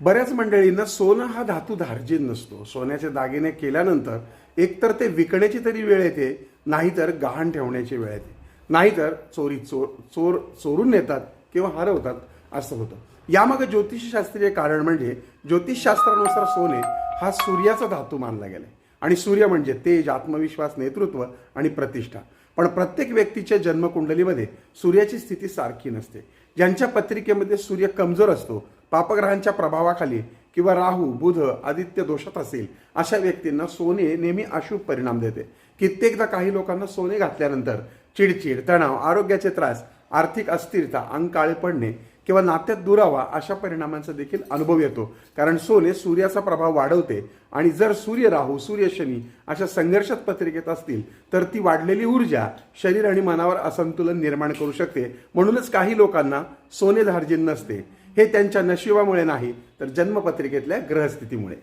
बऱ्याच मंडळींना सोनं हा धातू धार्जिन नसतो. सोन्याचे दागिने केल्यानंतर एकतर ते विकण्याची तरी वेळ येते नाहीतर गहाण ठेवण्याची वेळ येते. नाहीतर चोरी चोर चोर चोरून नेतात किंवा हरवतात असं होतं. यामागे ज्योतिषशास्त्रीय कारण म्हणजे ज्योतिषशास्त्रानुसार सोने हा सूर्याचा धातू मानला गेलाय. आणि सूर्य म्हणजे तेज आत्मविश्वास नेतृत्व आणि प्रतिष्ठा. पण प्रत्येक व्यक्तीच्या जन्मकुंडलीमध्ये सूर्याची स्थिती सारखी नसते. ज्यांच्या पत्रिकेमध्ये सूर्य कमजोर असतो पापग्रहांच्या प्रभावाखाली किंवा राहू बुध आदित्य दोषात असेल अशा व्यक्तींना सोने नेहमी अशुभ परिणाम देते. कित्येकदा काही लोकांना सोने घातल्यानंतर चिडचिड तणाव आरोग्याचे त्रास आर्थिक अस्थिरता अंग काळे पडणे किंवा नात्यात दुरावा अशा परिणामांचा देखील अनुभव येतो. कारण सोने सूर्याचा प्रभाव वाढवते आणि जर सूर्य राहू सूर्य शनी अशा संघर्षात पत्रिकेत असतील तर ती वाढलेली ऊर्जा शरीर आणि मनावर असंतुलन निर्माण करू शकते. म्हणूनच काही लोकांना सोने धार्जिन नसते. हे त्यांच्या नशिबामुळे नाही तर जन्मपत्रिकेतल्या ग्रहस्थितीमुळे.